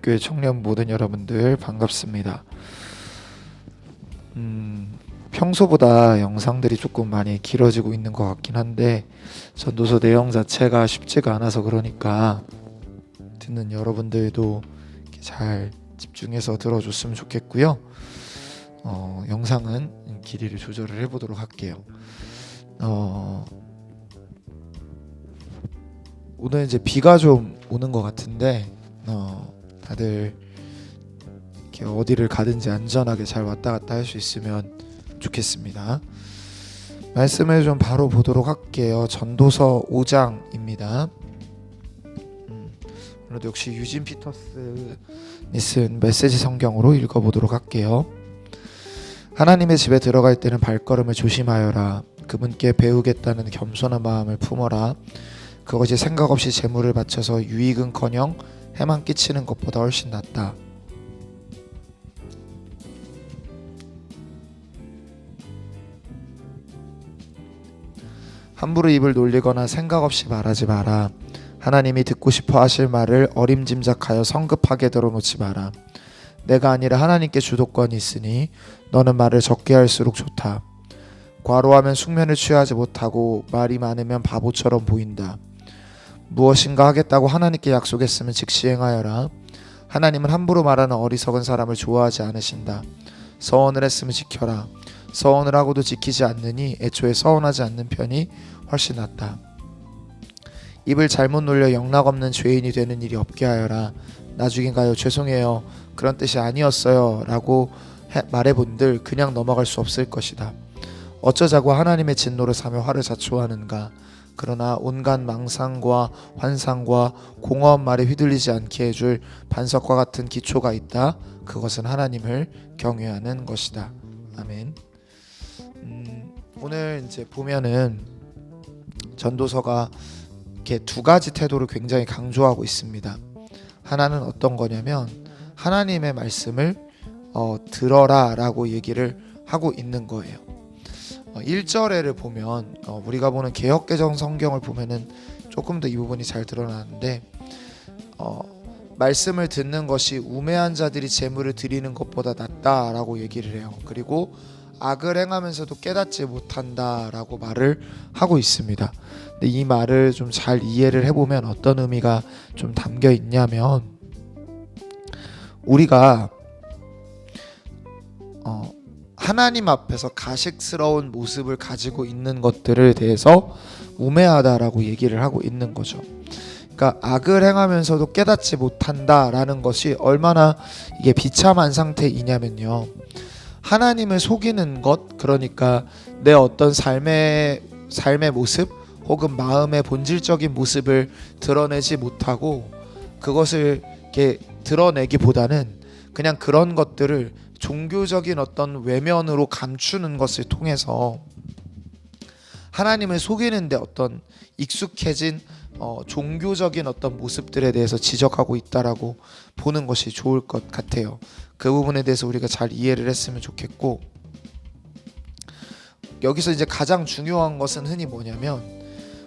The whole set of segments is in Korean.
계명교회 청년 모든 여러분들 반갑습니다. 음, 평소보다 영상들이 조금 많이 길어지고 있는 것 같긴 한데 전도서 내용 자체가 쉽지가 않아서 그러니까 듣는 여러분들도 잘 집중해서 들어줬으면 좋겠고요. 어, 영상은 길이를 조절을 해보도록 할게요. 어, 오늘 이제 비가 좀 오는 것 같은데 어, 다들 이렇게 어디를 가든지 안전하게 잘 왔다 갔다 할 수 있으면 좋겠습니다. 말씀을 좀 바로 보도록 할게요. 전도서 5장입니다. 음, 오늘도 역시 유진 피터스니 쓴 메시지 성경으로 읽어보도록 할게요. 하나님의 집에 들어갈 때는 발걸음을 조심하여라. 그분께 배우겠다는 겸손한 마음을 품어라. 그것이 생각 없이 재물을 바쳐서 유익은커녕 해만 끼치는 것보다 훨씬 낫다. 함부로 입을 놀리거나 생각 없이 말하지 마라. 하나님이 듣고 싶어 하실 말을 어림짐작하여 성급하게 들어놓지 마라. 내가 아니라 하나님께 주도권이 있으니 너는 말을 적게 할수록 좋다. 과로하면 숙면을 취하지 못하고 말이 많으면 바보처럼 보인다. 무엇인가 하겠다고 하나님께 약속했으면 즉시 행하여라. 하나님은 함부로 말하는 어리석은 사람을 좋아하지 않으신다. 서원을 했으면 지켜라. 서원을 하고도 지키지 않느니 애초에 서원하지 않는 편이 훨씬 낫다. 입을 잘못 놀려 영락 없는 죄인이 되는 일이 없게 하여라. 나중인가요? 죄송해요. 그런 뜻이 아니었어요. 라고 해- 말해본들 그냥 넘어갈 수 없을 것이다. 어쩌자고 하나님의 진노를 사며 화를 자초하는가. 그러나 온갖 망상과 환상과 공허한 말에 휘둘리지 않게 해줄 반석과 같은 기초가 있다. 그것은 하나님을 경외하는 것이다. 아멘. 음, 오늘 이제 보면은 전도서가 이렇게 두 가지 태도를 굉장히 강조하고 있습니다. 하나는 어떤 거냐면 하나님의 말씀을 어, 들어라라고 얘기를 하고 있는 거예요. 어, 1절에를 보면 어, 우리가 보는 개혁개정 성경을 보면은 조금 더 이 부분이 잘 드러나는데 어, 말씀을 듣는 것이 우매한 자들이 재물을 드리는 것보다 낫다라고 얘기를 해요. 그리고 악을 행하면서도 깨닫지 못한다라고 말을 하고 있습니다. 근데 이 말을 좀 잘 이해를 해보면 어떤 의미가 좀 담겨 있냐면 우리가 어, 하나님 앞에서 가식스러운 모습을 가지고 있는 것들을 대해서 우매하다라고 얘기를 하고 있는 거죠. 그러니까 악을 행하면서도 깨닫지 못한다라는 것이 얼마나 이게 비참한 상태이냐면요. 하나님을 속이는 것, 그러니까 내 어떤 삶의 삶의 모습 혹은 마음의 본질적인 모습을 드러내지 못하고 그것을 이렇게 드러내기보다는 그냥 그런 것들을 종교적인 어떤 외면으로 감추는 것을 통해서 하나님을 속이는데 어떤 익숙해진 어, 종교적인 어떤 모습들에 대해서 지적하고 있다라고 보는 것이 좋을 것 같아요. 그 부분에 대해서 우리가 잘 이해를 했으면 좋겠고 여기서 이제 가장 중요한 것은 흔히 뭐냐면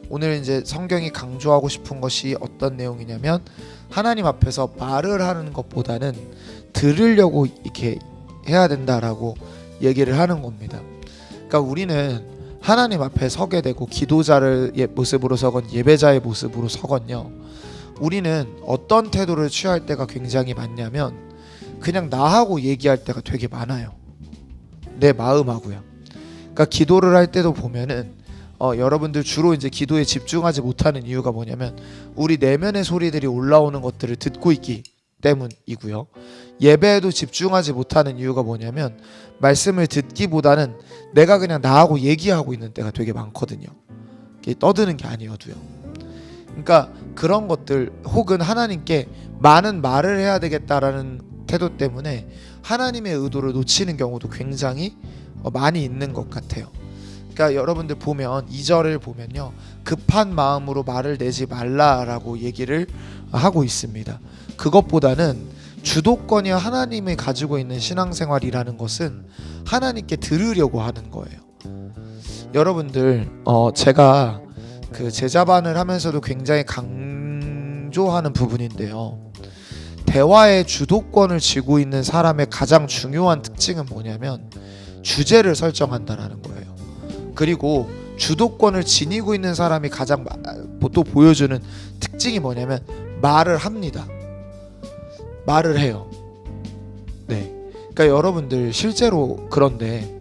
오늘 이제 성경이 강조하고 싶은 것이 어떤 내용이냐면 하나님 앞에서 말을 하는 것보다는 들으려고 이렇게 해야 된다라고 얘기를 하는 겁니다. 그러니까 우리는 하나님 앞에 서게 되고 기도자를 예- 모습으로 서건 예배자의 모습으로 서건요. 우리는 어떤 태도를 취할 때가 굉장히 많냐면 그냥 나하고 얘기할 때가 되게 많아요. 내 마음하고요. 그러니까 기도를 할 때도 보면은 어, 여러분들 주로 이제 기도에 집중하지 못하는 이유가 뭐냐면 우리 내면의 소리들이 올라오는 것들을 듣고 있기 때문이고요. 예배에도 집중하지 못하는 이유가 뭐냐면 말씀을 듣기보다는 내가 그냥 나하고 얘기하고 있는 때가 되게 많거든요. 떠드는 게 아니어도요. 그러니까 그런 것들 혹은 하나님께 많은 말을 해야 되겠다라는 태도 때문에 하나님의 의도를 놓치는 경우도 굉장히 어, 많이 있는 것 같아요. 그러니까 여러분들 보면 2절을 보면요. 급한 마음으로 말을 내지 말라라고 얘기를 하고 있습니다. 그것보다는 주도권이 하나님이 가지고 있는 신앙생활이라는 것은 하나님께 들으려고 하는 거예요. 여러분들 어 제가 그 제자반을 하면서도 굉장히 강조하는 부분인데요. 대화의 주도권을 쥐고 있는 사람의 가장 중요한 특징은 뭐냐면 주제를 설정한다라는 거예요. 그리고 주도권을 지니고 있는 사람이 가장 마- 또 보여주는 특징이 뭐냐면 말을 합니다. 말을 해요. 네. 그러니까 여러분들 실제로 그런데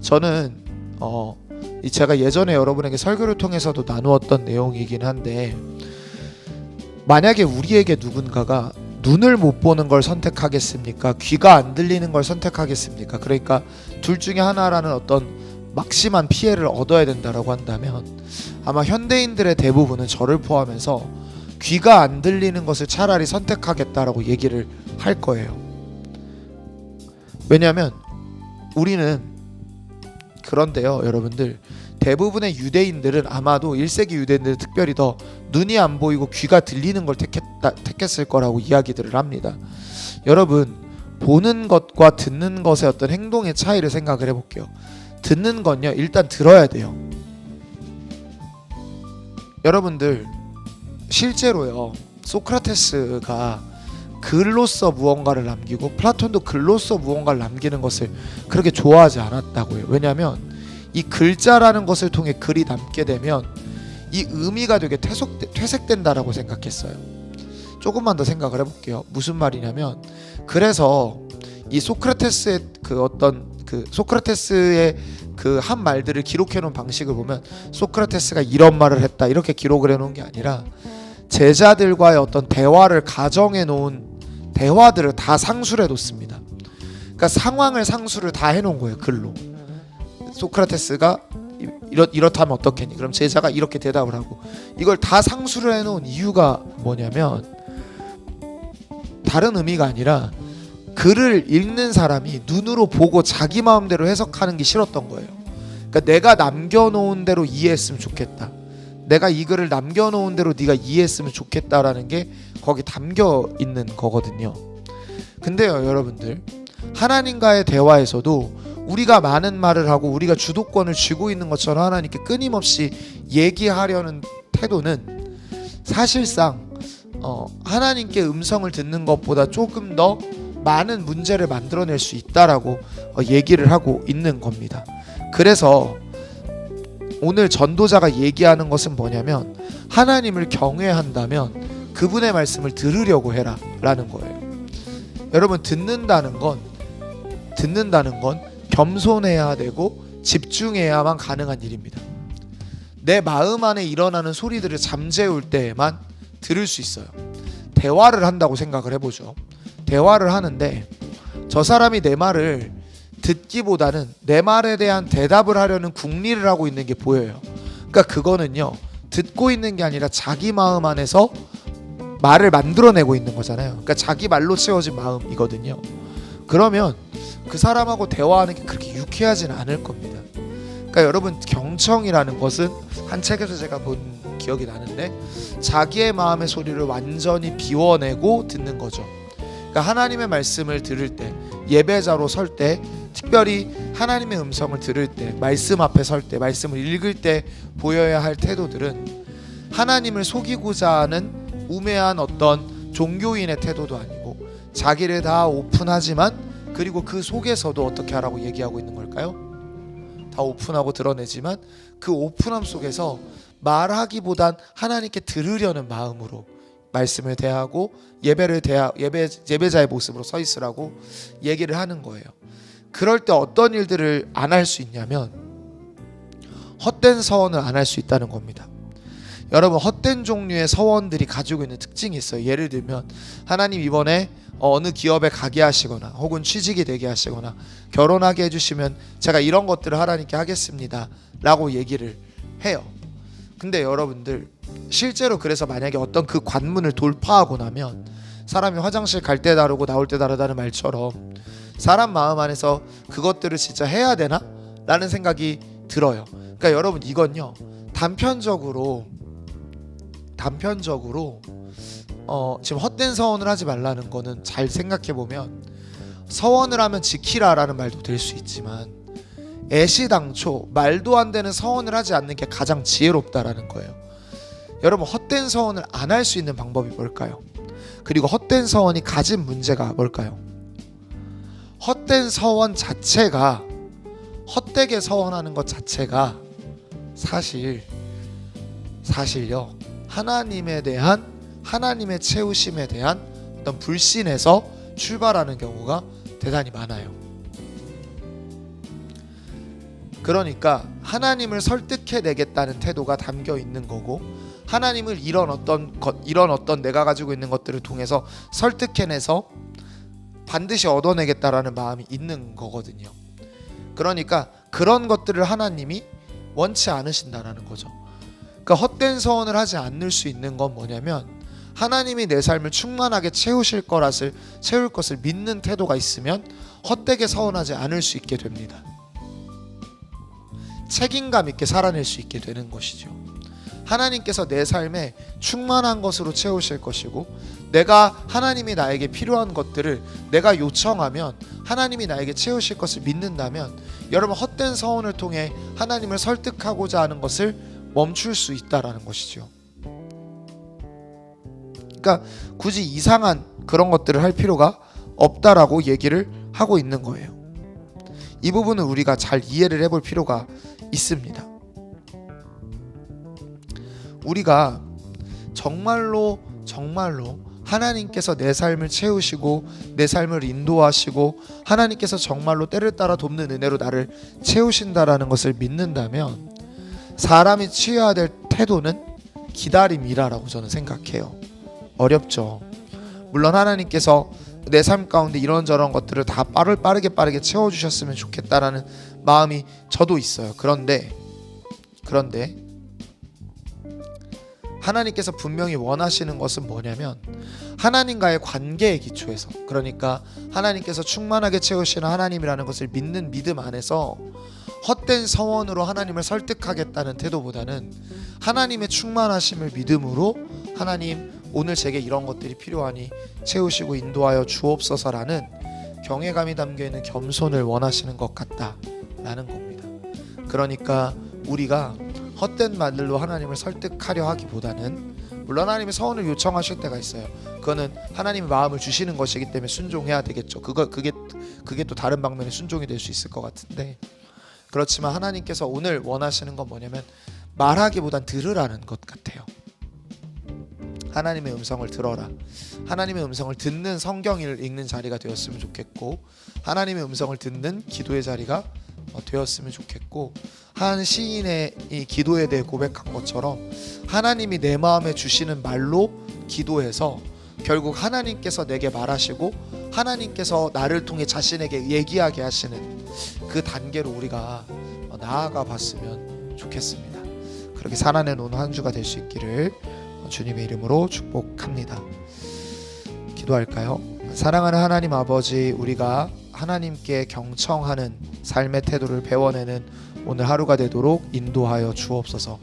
저는 어, 이 제가 예전에 여러분에게 설교를 통해서도 나누었던 내용이긴 한데 만약에 우리에게 누군가가 눈을 못 보는 걸 선택하겠습니까? 귀가 안 들리는 걸 선택하겠습니까? 그러니까 둘 중에 하나라는 어떤 막심한 피해를 얻어야 된다라고 한다면 아마 현대인들의 대부분은 저를 포함해서 귀가 안 들리는 것을 차라리 선택하겠다라고 얘기를 할 거예요. 왜냐하면 우리는 그런데요, 여러분들 대부분의 유대인들은 아마도 1세기 유대인들은 특별히 더 눈이 안 보이고 귀가 들리는 걸 택했다, 택했을 거라고 이야기들을 합니다. 여러분 보는 것과 듣는 것의 어떤 행동의 차이를 생각을 해볼게요. 듣는 건요 일단 들어야 돼요. 여러분들 실제로요 소크라테스가 글로써 무언가를 남기고 플라톤도 글로써 무언가를 남기는 것을 그렇게 좋아하지 않았다고요. 왜냐하면 이 글자라는 것을 통해 글이 남게 되면 이 의미가 되게 퇴속, 퇴색된다라고 생각했어요. 조금만 더 생각을 해볼게요. 무슨 말이냐면 그래서 이 소크라테스의 그 어떤 그 소크라테스의 그 한 말들을 기록해 놓은 방식을 보면 소크라테스가 이런 말을 했다 이렇게 기록을 해 놓은 게 아니라 제자들과의 어떤 대화를 가정해 놓은 대화들을 다 상술해 놓습니다. 그러니까 상황을 상술을 다 해 놓은 거예요 글로. 소크라테스가 이- 이렇 이렇다면 어떻겠니? 그럼 제자가 이렇게 대답을 하고 이걸 다 상술을 해 놓은 이유가 뭐냐면 다른 의미가 아니라 글을 읽는 사람이 눈으로 보고 자기 마음대로 해석하는 게 싫었던 거예요. 그러니까 내가 남겨놓은 대로 이해했으면 좋겠다. 내가 이 글을 남겨놓은 대로 네가 이해했으면 좋겠다라는 게 거기 담겨 있는 거거든요. 근데요, 여러분들 하나님과의 대화에서도 우리가 많은 말을 하고 우리가 주도권을 쥐고 있는 것처럼 하나님께 끊임없이 얘기하려는 태도는 사실상 어, 하나님께 음성을 듣는 것보다 조금 더 많은 문제를 만들어낼 수 있다라고 어, 얘기를 하고 있는 겁니다. 그래서 오늘 전도자가 얘기하는 것은 뭐냐면 하나님을 경외한다면 그분의 말씀을 들으려고 해라 라는 거예요. 여러분 듣는다는 건 듣는다는 건 겸손해야 되고 집중해야만 가능한 일입니다. 내 마음 안에 일어나는 소리들을 잠재울 때에만 들을 수 있어요. 대화를 한다고 생각을 해보죠. 대화를 하는데 저 사람이 내 말을 듣기보다는 내 말에 대한 대답을 하려는 궁리를 하고 있는 게 보여요. 그러니까 그거는요. 듣고 있는 게 아니라 자기 마음 안에서 말을 만들어내고 있는 거잖아요. 그러니까 자기 말로 채워진 마음이거든요. 그러면 그 사람하고 대화하는 게 그렇게 유쾌하지는 않을 겁니다. 그러니까 여러분 경청이라는 것은 한 책에서 제가 본 기억이 나는데 자기의 마음의 소리를 완전히 비워내고 듣는 거죠. 그러니까 하나님의 말씀을 들을 때 예배자로 설 때 특별히 하나님의 음성을 들을 때 말씀 앞에 설 때 말씀을 읽을 때 보여야 할 태도들은 하나님을 속이고자 하는 우매한 어떤 종교인의 태도도 아니고 자기를 다 오픈하지만 그리고 그 속에서도 어떻게 하라고 얘기하고 있는 걸까요? 다 오픈하고 드러내지만 그 오픈함 속에서 말하기보단 하나님께 들으려는 마음으로 말씀을 대하고 예배를 대하 예배 예배자의 모습으로 서 있으라고 얘기를 하는 거예요. 그럴 때 어떤 일들을 안 할 수 있냐면 헛된 서원을 안 할 수 있다는 겁니다. 여러분 헛된 종류의 서원들이 가지고 있는 특징이 있어요. 예를 들면 하나님 이번에 어느 기업에 가게 하시거나 혹은 취직이 되게 하시거나 결혼하게 해주시면 제가 이런 것들을 하나님께 하겠습니다라고 얘기를 해요. 근데 여러분들 실제로 그래서 만약에 어떤 그 관문을 돌파하고 나면 사람이 화장실 갈 때 다르고 나올 때 다르다는 말처럼 사람 마음 안에서 그것들을 진짜 해야 되나? 라는 생각이 들어요. 그러니까 여러분 이건요 단편적으로 단편적으로 어, 지금 헛된 서원을 하지 말라는 거는 잘 생각해 보면 서원을 하면 지키라라는 말도 될 수 있지만 애시당초 말도 안 되는 서원을 하지 않는 게 가장 지혜롭다라는 거예요. 여러분 헛된 서원을 안 할 수 있는 방법이 뭘까요? 그리고 헛된 서원이 가진 문제가 뭘까요? 헛된 서원 자체가 헛되게 서원하는 것 자체가 사실 사실요 하나님에 대한 하나님의 채우심에 대한 어떤 불신에서 출발하는 경우가 대단히 많아요. 그러니까 하나님을 설득해 내겠다는 태도가 담겨 있는 거고 하나님을 이런 어떤 것 이런 어떤 내가 가지고 있는 것들을 통해서 설득해내서 반드시 얻어내겠다라는 마음이 있는 거거든요. 그러니까 그런 것들을 하나님이 원치 않으신다라는 거죠. 그러니까 헛된 서원을 하지 않을 수 있는 건 뭐냐면 하나님이 내 삶을 충만하게 채우실 거라을 채울 것을 믿는 태도가 있으면 헛되게 서원하지 않을 수 있게 됩니다. 책임감 있게 살아낼 수 있게 되는 것이죠. 하나님께서 내 삶에 충만한 것으로 채우실 것이고 내가 하나님이 나에게 필요한 것들을 내가 요청하면 하나님이 나에게 채우실 것을 믿는다면 여러분 헛된 서원을 통해 하나님을 설득하고자 하는 것을 멈출 수 있다라는 것이죠. 그러니까 굳이 이상한 그런 것들을 할 필요가 없다라고 얘기를 하고 있는 거예요. 이 부분은 우리가 잘 이해를 해볼 필요가 있습니다. 우리가 정말로 정말로 하나님께서 내 삶을 채우시고 내 삶을 인도하시고 하나님께서 정말로 때를 따라 돕는 은혜로 나를 채우신다라는 것을 믿는다면 사람이 취해야 될 태도는 기다림이라라고 저는 생각해요. 어렵죠. 물론 하나님께서 내 삶 가운데 이런저런 것들을 다 빠르 빠르게 빠르게 채워 주셨으면 좋겠다라는 마음이 저도 있어요. 그런데 그런데 하나님께서 분명히 원하시는 것은 뭐냐면 하나님과의 관계의 기초에서 그러니까 하나님께서 충만하게 채우시는 하나님이라는 것을 믿는 믿음 안에서 헛된 서원으로 하나님을 설득하겠다는 태도보다는 하나님의 충만하심을 믿음으로 하나님 오늘 제게 이런 것들이 필요하니 채우시고 인도하여 주옵소서라는 경외감이 담겨 있는 겸손을 원하시는 것 같다라는 겁니다. 그러니까 우리가 헛된 말들로 하나님을 설득하려 하기보다는 물론 하나님이 서원을 요청하실 때가 있어요. 그거는 하나님의 마음을 주시는 것이기 때문에 순종해야 되겠죠. 그거 그게 그게 또 다른 방면의 순종이 될 수 있을 것 같은데 그렇지만 하나님께서 오늘 원하시는 건 뭐냐면 말하기보단 들으라는 것 같아요. 하나님의 음성을 들어라. 하나님의 음성을 듣는 성경을 읽는 자리가 되었으면 좋겠고 하나님의 음성을 듣는 기도의 자리가 어, 되었으면 좋겠고 한 시인의 이 기도에 대해 고백한 것처럼 하나님이 내 마음에 주시는 말로 기도해서 결국 하나님께서 내게 말하시고 하나님께서 나를 통해 자신에게 얘기하게 하시는 그 단계로 우리가 어, 나아가 봤으면 좋겠습니다. 그렇게 살아내 놓은 한 주가 될 수 있기를 주님의 이름으로 축복합니다. 기도할까요? 사랑하는 하나님 아버지, 우리가 하나님께 경청하는 삶의 태도를 배워내는 오늘 하루가 되도록 인도하여 주옵소서.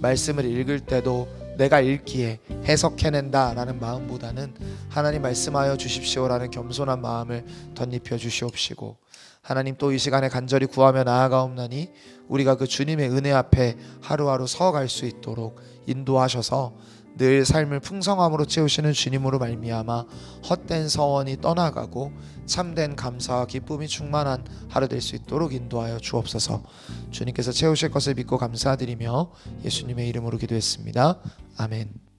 말씀을 읽을 때도 내가 읽기에 해석해낸다라는 마음보다는 하나님 말씀하여 주십시오라는 겸손한 마음을 덧입혀 주시옵시고 하나님 또 이 시간에 간절히 구하며 나아가옵나니 우리가 그 주님의 은혜 앞에 하루하루 서갈 수 있도록 인도하셔서 늘 삶을 풍성함으로 채우시는 주님으로 말미암아 헛된 서원이 떠나가고 참된 감사와 기쁨이 충만한 하루 될 수 있도록 인도하여 주옵소서. 주님께서 채우실 것을 믿고 감사드리며 예수님의 이름으로 기도했습니다. 아멘.